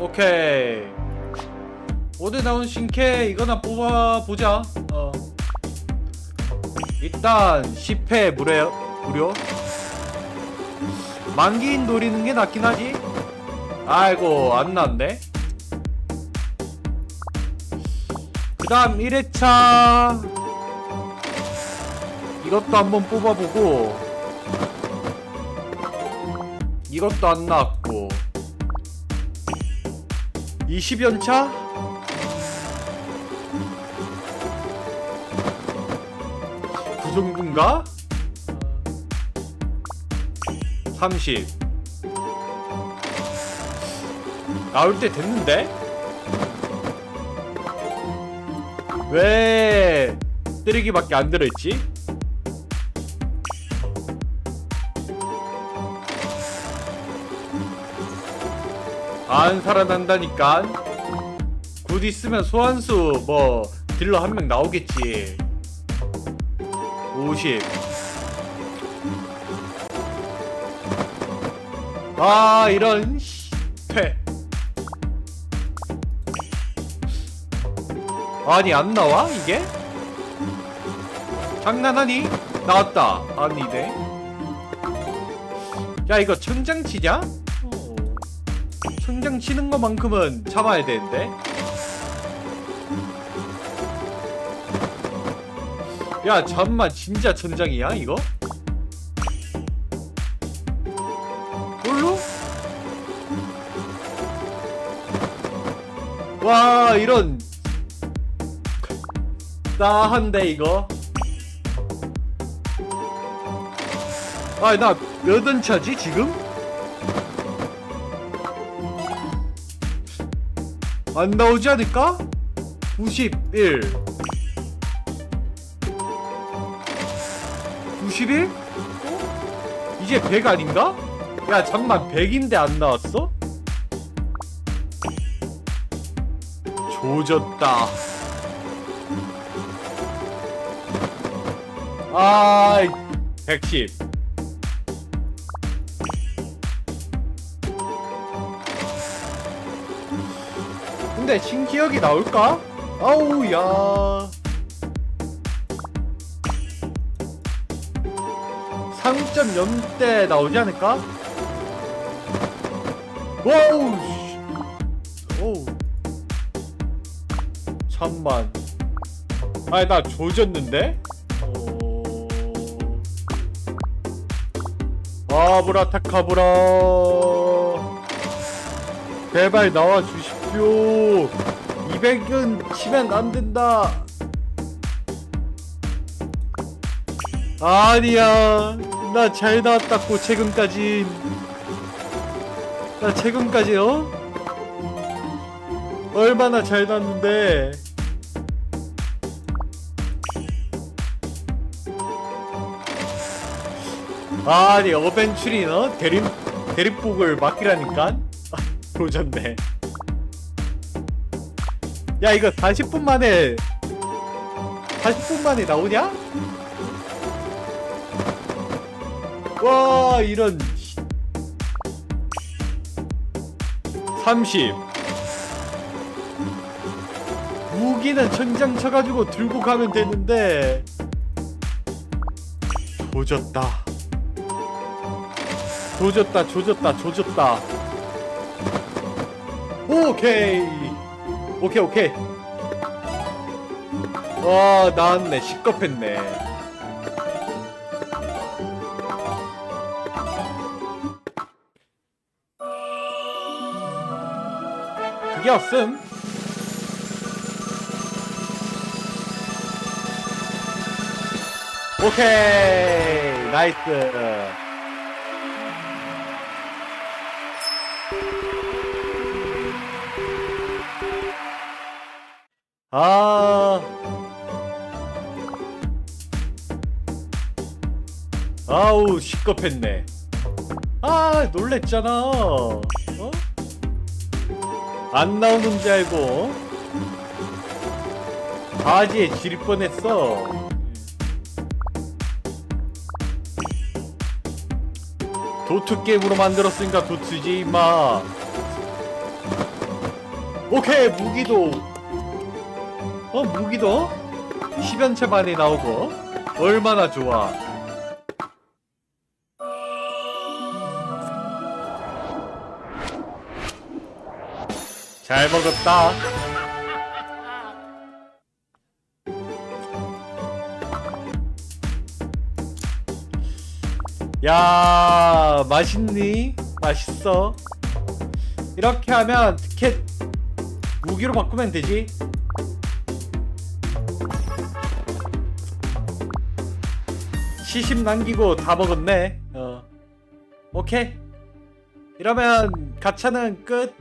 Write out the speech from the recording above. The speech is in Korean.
오케이. 오늘 나온 신캐 이거나 뽑아보자. 어. 일단 10회 무료, 무료. 만기인 노리는 게 낫긴 하지. 아이고, 안 났네. 그 다음 1회차. 이것도 한번 뽑아보고. 이것도 안 나왔고. 20연차? 그 정도인가? 30 나올 때 됐는데? 왜 쓰레기밖에 안 들어있지? 안 살아난다니까. 굿 있으면 소환수 뭐 딜러 한 명 나오겠지. 50 아 이런 씨, 퇴. 아니 안 나와 이게? 장난하니? 나왔다. 아니네. 야 이거 천장 치냐? 어. 천장 치는 것만큼은 참아야 되는데 야 잠만 진짜 천장이야 이거? 뭘로? 와 이런 싸한데 이거 아나 몇 원 차지 지금? 안 나오지 않을까? 91 91? 어? 이제 100 아닌가? 야 잠만 100인데 안 나왔어? 조졌다 아 110. 근데 신기억이 나올까? 아우 야 3.0대 나오지 않을까? 와우 씨. 오우 잠만 아니 나 조졌는데? 어... 아브라타카브라 제발 나와 주십시오 200은 치면 안 된다. 아니야. 나 잘 나왔다고 최근까지. 나 최근까지 어? 얼마나 잘 나왔는데. 아니 어벤츄리 너 대립 대립복을 맡기라니까? 아, 조졌네 야 이거 40분 만에 40분 만에 나오냐? 와 이런. 30 무기는 천장 쳐가지고 들고 가면 되는데 조졌다. 조졌다 조졌다 조졌다. 오케이 오케이 오케이. 와 나왔네. 시겁했네. 그게 없음. 오케이. 나이스 아. 아우, 시겁했네. 아, 놀랬잖아. 어? 안 나오는 줄 알고. 바지에 지릴 뻔했어. 도트 게임으로 만들었으니까 도트지, 임마. 오케이 무기도 어 무기도 10연체 만에 나오고 얼마나 좋아. 잘 먹었다. 야 맛있니? 맛있어? 이렇게 하면 티켓 무기로 바꾸면 되지 시심 남기고 다 먹었네. 어. 오케이. 이러면 가차는 끝